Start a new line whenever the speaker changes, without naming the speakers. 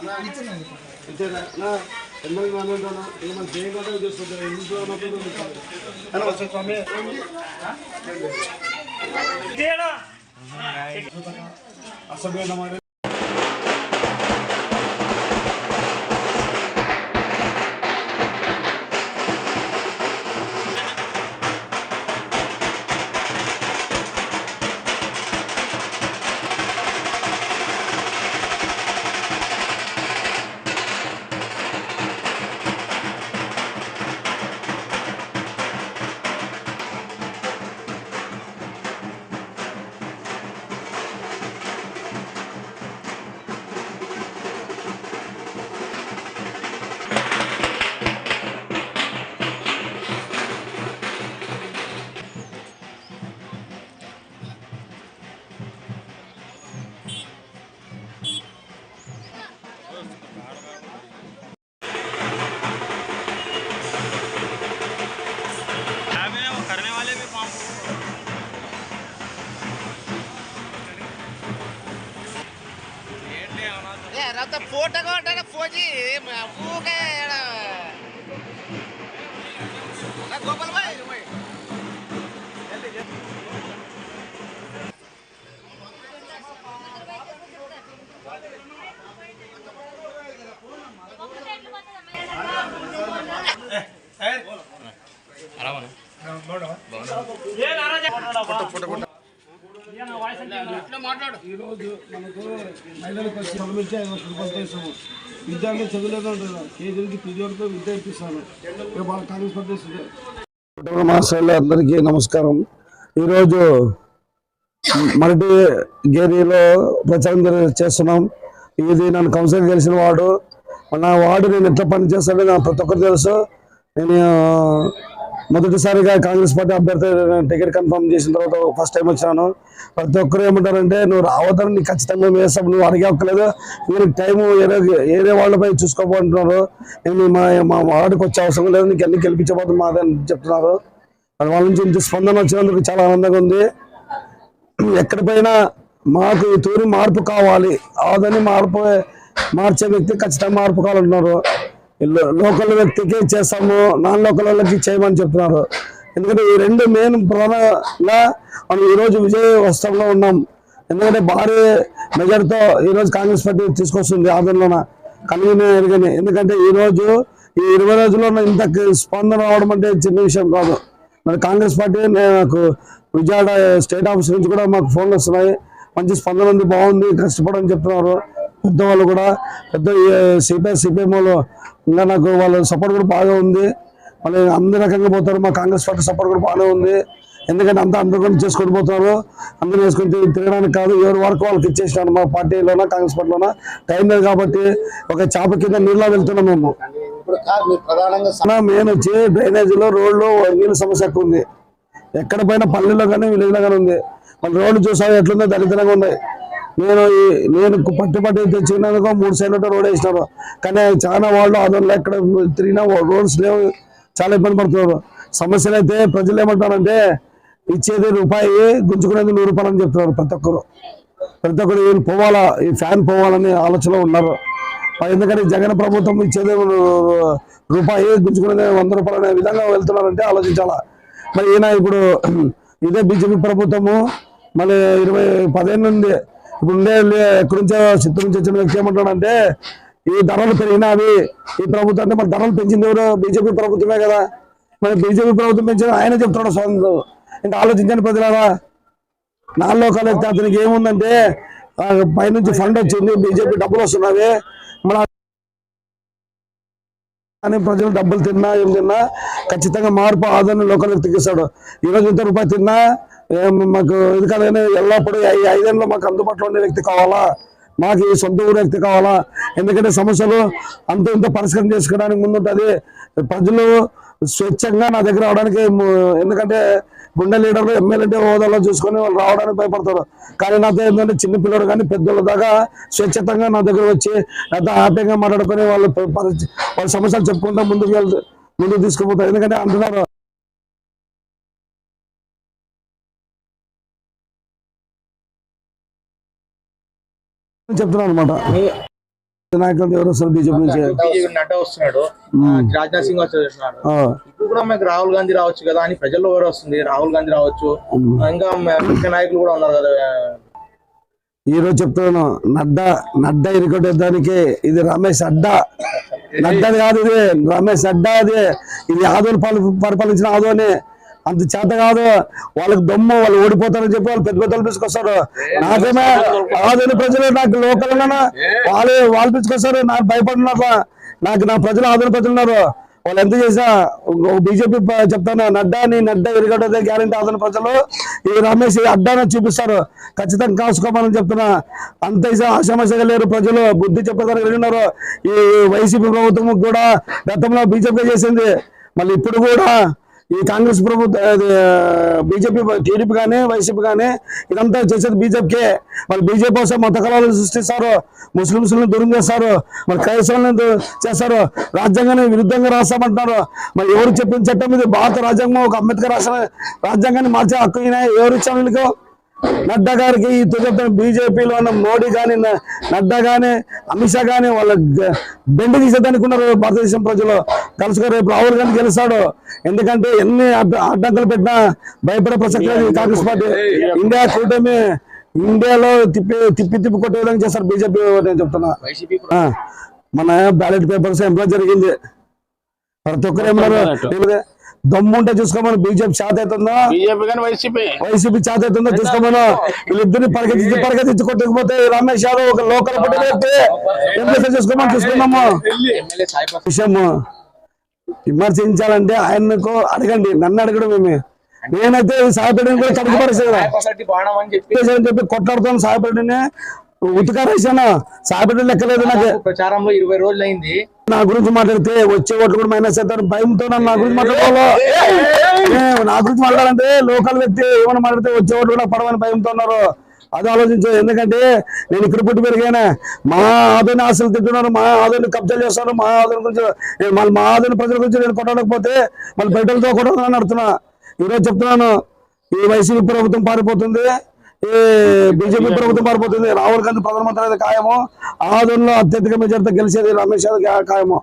Assam
చేకూరుతుంటే local వాళ్ళకి
ఇంటికి కూడా ఇంటిమేట్ చేసేదే మేస్తాం లేదనలేదు ఆగి బాగా చే-
ఫోటో కొట్టాడు ఫోజీ? ఊకే
ఈరోజు మనకు మహిళలకు వచ్చి పంపించి ఐదు లక్షల రూపాయలు చేస్తాము. విద్యార్థులు చదువులేదు అంటారు కేజీలకి పీజీ వరకు విద్య ఇప్పిస్తాను. ఇక బాగా కాంగ్రెస్ పార్టీ వస్తుంది మాస్టర్లు అందరికీ నమస్కారం. ఈరోజు మరటి గేరీలో ప్రచారం చేస్తున్నాం. ఇది నన్ను కౌన్సిలర్ గెలిచిన వాడు. నా వార్డు నేను ఎట్లా పని చేస్తానో నాకు ప్రతి ఒక్కరు తెలుసు. నేను మొదటిసారిగా కాంగ్రెస్ పార్టీ అభ్యర్థి టికెట్ కన్ఫర్మ్ చేసిన తర్వాత ఫస్ట్ టైం వచ్చాను ప్రతి ఒక్కరు ఏమంటారంటే నువ్వు రావద్దని నీకు ఖచ్చితంగా మేము వేస్తాం నువ్వు అడిగే ఒక్కలేదు టైం ఏరే ఏరే వాళ్ళపై చూసుకోబోతున్నారు నేను మా మా వార్డుకి వచ్చే అవసరం లేదు నీకు అన్ని గెలిపించబోతుంది మాదని చెప్తున్నారు. వాళ్ళ నుంచి ఇంత స్పందన వచ్చినందుకు చాలా ఆనందంగా ఉంది. ఎక్కడిపోయినా మాకు ఈ తూరి మార్పు కావాలి. ఆదని మార్పు మార్చే వ్యక్తి ఖచ్చితంగా మార్పు కావాలంటున్నారు. లోకల్ వ్యక్తికి చేస్తాము నాన్ లోకల్ వాళ్ళకి చేయమని చెప్తున్నారు. ఎందుకంటే ఈ రెండు మెయిన్ ప్రధానంగా మనం ఈరోజు విజయ వస్త్రంలో ఉన్నాం. ఎందుకంటే భారీ మెజార్టీతో ఈరోజు కాంగ్రెస్ పార్టీ తీసుకొస్తుంది ఆందోళన కన్వీనర్ ఎరగని. ఎందుకంటే ఈరోజు ఈ ఇరవై రోజుల్లో ఇంత స్పందన రావడం అంటే చిన్న విషయం కాదు. మరి కాంగ్రెస్ పార్టీ నాకు విజయవాడ స్టేట్ ఆఫీస్ నుంచి కూడా మాకు ఫోన్లు వస్తున్నాయి. మంచి స్పందన ఉంది బాగుంది కష్టపడని చెప్తున్నారు. పెద్దవాళ్ళు కూడా పెద్ద సిపిఐ సిపిఎం వాళ్ళు ఇంకా నాకు వాళ్ళ సపోర్ట్ కూడా బాగా ఉంది. మళ్ళీ అన్ని రకంగా పోతారు. మా కాంగ్రెస్ పార్టీ సపోర్ట్ కూడా బాగానే ఉంది. ఎందుకంటే అంతా అందరూ కూడా చేసుకొని పోతున్నారు అందరూ తిరిగి- తిరగడానికి కాదు ఎవరి వరకు వాళ్ళకి ఇచ్చేసినాను మా పార్టీలోనా కాంగ్రెస్ పార్టీలోనా? టైం లేదు కాబట్టి ఒక చేప కింద నీళ్ళ వెళ్తున్నాం మేము. మెయిన్ వచ్చి డ్రైనేజీలో రోడ్లు నీళ్ళ సమస్య ఎక్కువ ఉంది. ఎక్కడ పోయినా పల్లెల్లో కానీ విలేజ్లో కానీ ఉంది. మన రోడ్లు చూసావు ఎట్లుందో? దరిద్రంగా ఉన్నాయి. నేను ఈ- నేను పట్టి పట్టి తెచ్చినందుకు మూడు సైడ్ల రోడ్ వేసినారు. కానీ చాలా వాళ్ళు ఆదరణ ఎక్కడ తిరిగినా రోడ్స్ లేవు. చాలా ఇబ్బంది పడుతున్నారు. సమస్యలు అయితే ప్రజలు ఏమంటారంటే ఇచ్చేది రూపాయి గుంజుకునేది నూరు రూపాయలు అని చెప్తున్నారు ప్రతి ఒక్కరు. ప్రతి ఒక్కరు వీళ్ళు పోవాలా ఈ ఫ్యాన్ పోవాలని ఆలోచన ఉన్నారు. ఎందుకంటే జగన్ ప్రభుత్వం ఇచ్చేది రూపాయి గుంజుకునేది వంద రూపాయలు అనే విధంగా వెళ్తున్నారంటే ఆలోచించాలా? మరి ఈయన ఇప్పుడు ఇదే బీజేపీ ప్రభుత్వము మళ్ళీ ఇరవై పదిహేను నుండి ఇప్పుడు ఉండే ఎక్కడి నుంచో చిత్తూరు నుంచి వచ్చిన వ్యక్తి ఏమంటాడంటే ఈ ధరలు పెరిగినవి ఈ ప్రభుత్వం అంటే మరి ధరలు పెంచింది ఎవరు? బీజేపీ ప్రభుత్వమే కదా. మరి బీజేపీ ప్రభుత్వం పెంచిన ఆయన చెప్తున్నాడు సొంత ఇంకా ఆలోచించండి ప్రజలారా. నాలుగు లోకాలు అతనికి ఏముందంటే పైనుంచి ఫండ్ వచ్చింది బీజేపీ డబ్బులు వస్తున్నవి. మన కానీ ప్రజలు డబ్బులు తిన్నా ఏం తిన్నా ఖచ్చితంగా మార్పు ఆదరణ లోకల్ వ్యక్తికి ఇస్తాడు ఈరోజు ఇంత రూపాయి తిన్నా మాకు ఇది కాదని ఎల్లప్పుడూ ఐదేళ్ళు మాకు అందుబాటులో ఉండే వ్యక్తి కావాలా? మాకు ఈ సొంత ఊరు వ్యక్తి కావాలా? ఎందుకంటే సమస్యలు అంత ఇంత పరిష్కారం చేసుకోవడానికి ముందుంటుంది. ప్రజలు స్వచ్ఛంగా నా దగ్గర రావడానికి ఎందుకంటే గుండె లీడర్లు ఎమ్మెల్యే హోదాలో చూసుకొని వాళ్ళు రావడానికి భయపడతారు. కానీ నాతో ఏంటంటే చిన్న పిల్లలు కానీ పెద్దల దాకా స్వచ్ఛతంగా నా దగ్గర వచ్చి నాతో హ్యాపీగా మాట్లాడుకొని వాళ్ళు వాళ్ళ సమస్యలు చెప్పుకుంటా ముందుకు వెళ్తూ ముందుకు తీసుకుపోతారు. ఎందుకంటే అంటున్నారు చెప్తున్నాను అనమాట నాయకులు ఎవరు వస్తారు బీజేపీ నుంచి.
బీజేపీ నడ్డా వస్తున్నాడు. రాజ్నాథ్ సింగ్ వస్తున్నాడు. ఇప్పుడు కూడా మనకి రాహుల్ గాంధీ రావచ్చు కదా అని ప్రజల్లో ఎవరు వస్తుంది. రాహుల్ గాంధీ రావచ్చు. ఇంకా ముఖ్య నాయకులు కూడా ఉన్నారు కదా.
ఈ రోజు చెప్తున్నాను నడ్డా నడ్డా ఇరుకొట్టేదానికి ఇది రమేష్ అడ్డా. నడ్డాది కాదు ఇది రమేష్ అడ్డా అది. ఇది ఆదోని పాలి పరిపాలించిన ఆదోని అంత చేత కాదు. వాళ్ళకి దమ్ము వాళ్ళు ఓడిపోతారని చెప్పి వాళ్ళు పెద్ద పెద్దలు పిలుచుకొస్తారు. నాకేమే ఆదోని ప్రజలు నాకు లోకల్ వాళ్ళు వాళ్ళు పిలుచుకొస్తారు. నాకు భయపడినట్ల నాకు నా ప్రజలు ఆదోని ప్రజలు ఉన్నారు. వాళ్ళు ఎంత చేసినా బీజేపీ చెప్తాను నడ్డా నీ నడ్డా ఎరగడదే గ్యారంటీ ఆదరణ ప్రజలు. ఈ రమేష్ అడ్డానే చూపిస్తారు. ఖచ్చితంగా కాసుకోమని చెప్తున్నా. అంత ఆశామశగా లేరు ప్రజలు. బుద్ధి చెప్పేదానికి వెళ్ళినారు ఈ వైసీపీ ప్రభుత్వం కూడా గతంలో బీజేపీ చేసింది. మళ్ళీ ఇప్పుడు కూడా ఈ కాంగ్రెస్ ప్రభుత్వం బీజేపీ టీడీపీ కానీ వైసీపీ కానీ ఇదంతా చేసేది బీజేపీకే. వాళ్ళు బీజేపీ కోసం మత కళాలను సృష్టిస్తారు ముస్లింస్లను దూరం చేస్తారు మరి క్రైస్తవులను చేస్తారు రాజ్యాంగాన్ని విరుద్ధంగా రాస్తామంటున్నారు. మరి ఎవరు చెప్పిన చట్టం ఇది? భారత రాజ్యాంగం ఒక అంబేద్కర్ రాసిన రాజ్యాంగాన్ని మార్చే హక్కు ఎవరు ఇచ్చారు వీళ్ళకు? నడ్డా గారికి ఈ తుజప్తున్న బీజేపీలో ఉన్న మోడీ కానీ నడ్డా కానీ అమిత్ షా కానీ వాళ్ళ గ- బెండ తీసేదానికి ఉన్నారు భారతదేశం ప్రజలు. కలుసుకో రేపు రాహుల్ గాంధీ గెలుస్తాడు. ఎందుకంటే ఎన్ని అడ్డ- అడ్డంకులు పెట్టినా భయపడే ప్రసక్తి కాంగ్రెస్ పార్టీ. ఇండియా కూటమి ఇండియాలో తిప్పి తిప్పి తిప్పి కొట్టే విధంగా చేస్తారు బీజేపీ నేను చెప్తున్నా. మన బ్యాలెట్ పేపర్స్ ఎంప్లాయ్ జరిగింది. ప్రతి ఒక్కరు ఏమన్నారు దమ్ము ఉంటే చూసుకోమని బీజేపీ చేత అవుతుందా?
వైసీపీ.
చేత అవుతుందో చూసుకోమను? వీళ్ళిద్దరిని పరిగెత్తించి పరిగెత్తించి కొట్టకపోతే రమేష్ యాదవ్ ఒక లోకల్ పట్టిన వ్యక్తి ఎంపీ చూసుకోమని చూసుకున్నాము. విషయము. విమర్శించాలంటే ఆయనకు అడగండి నన్ను అడగడం మేమే. నేనైతే సాయపడిని కూడా కడుగు పరిస్థితి
సాయి ప్రసాద్ బాణం అని చెప్పి
కొట్లాడుతాను సాయపడిని. ఉతికారేసాను సాయపడి లెక్కలేదు నాకు.
ప్రచారంలో ఇరవై రోజులు అయింది
నా గురించి మాట్లాడితే వచ్చే ఓట్లు కూడా మైనస్ అవుతారు. భయంతో నా గురించి మాట్లాడుకోవాలి నా గురించి మాట్లాడాలంటే లోకల్ వ్యక్తి ఏమైనా మాట్లాడితే వచ్చే ఓట్లు కూడా పడవని భయంతో ఉన్నారు. అది ఆలోచించు ఎందుకంటే నేను ఇక్కడ పుట్టి పెరిగానే. మా ఆదోని ఆశలు తింటున్నాను మా ఆదోని కబ్జాలు చేస్తాను మా ఆదోని గురించి నేను మళ్ళీ మా ఆదోని ప్రజల గురించి నేను కొట్టకపోతే మళ్ళీ బయటలతో కొట్టాలని నడుతున్నా. ఈరోజు చెప్తున్నాను ఈ వైసీపీ ప్రభుత్వం పారిపోతుంది ఈ బీజేపీ ప్రభుత్వం పారిపోతుంది రాహుల్ గాంధీ ప్రధానమంత్రి అయితే ఖాయము ఆదుల్లో అత్యధిక మెజార్టీతో గెలిచేది రమేష్ యాదవ్ ఖాయము.